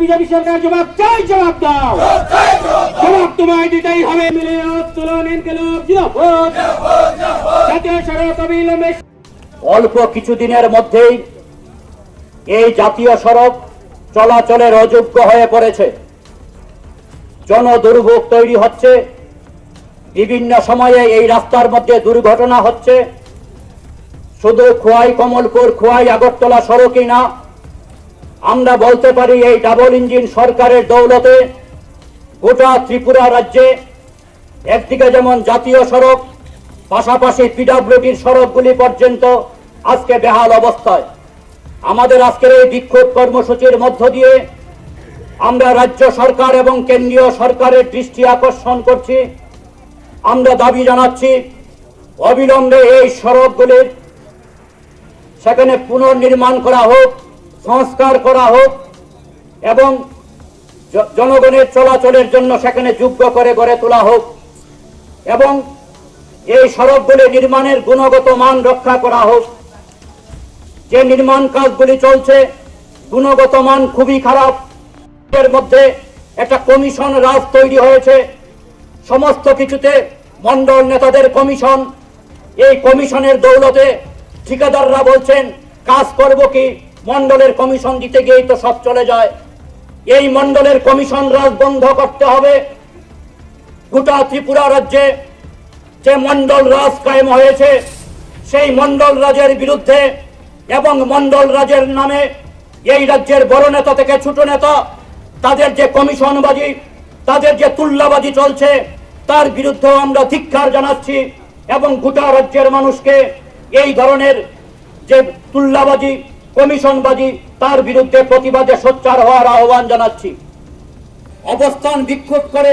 BJP সরকার জবাব চাই, জবাব দাও। জবাব তোমায় দিতেই হবে। মিলে জাতীয় সড়ক অবিলম্বে অল্প কিছুদিনের মধ্যেই এই জাতীয় সড়ক চলাচলের অযোগ্য হয়ে পড়েছে। জনদুর্ভোগ তৈরি হচ্ছে। বিভিন্ন সময়ে এই রাস্তার মধ্যে দুর্ঘটনা হচ্ছে। শুধু খোয়াই কমলপুর, খোয়াই আগরতলা সড়কই না আমরা বলতে পারি এই ডাবল ইঞ্জিন সরকারের দৌলতে গোটা ত্রিপুরা রাজ্যে একদিকে যেমন জাতীয় সড়ক, পাশাপাশি পিডাব্লিউডির সড়কগুলি পর্যন্ত আজকে বেহাল অবস্থায়। আমাদের আজকের এই বিক্ষোভ কর্মসূচির মধ্য দিয়ে আমরা রাজ্য সরকার এবং কেন্দ্রীয় সরকারের দৃষ্টি আকর্ষণ করছি। আমরা দাবি জানাচ্ছি, অবিলম্বে এই সড়কগুলির সেখানে পুনর্নির্মাণ করা হোক। সংস্কার করা হোক এবং জনগণের চলাচলের জন্য সেখানে যোগ্য করে গড়ে তোলা হোক এবং এই সড়কগুলি নির্মাণের গুণগত মান রক্ষা করা হোক। যে নির্মাণ কাজগুলি চলছে, গুণগত মান খুবই খারাপ। এর মধ্যে একটা কমিশন রাজ তৈরি হয়েছে। সমস্ত কিছুতে মন্ডল নেতাদের কমিশন। এই কমিশনের দৌলতে ঠিকাদাররা বলছেন, কাজ করব কি? মন্ডলের কমিশন দিতে গিয়েই তো সব চলে যায়। এই মন্ডলের কমিশন রাজ বন্ধ করতে হবে। গোটা ত্রিপুরা রাজ্যে যে মন্ডল রাজ কায়েম হয়েছে, সেই মন্ডল রাজের বিরুদ্ধে এবং মন্ডল রাজের নামে এই রাজ্যের বড় নেতা থেকে ছোট নেতা, তাদের যে কমিশনবাজি, তাদের যে তুল্লাবাজি চলছে, তার বিরুদ্ধেও আমরা ধিক্ষার জানাচ্ছি এবং গোটা রাজ্যের মানুষকে এই ধরনের যে তুল্লাবাজি কমিশনবাজি তার বিরুদ্ধে প্রতিবাদে সোচ্চার হওয়ার আহ্বান জানাচ্ছি। অবস্থান বিক্ষোভ করে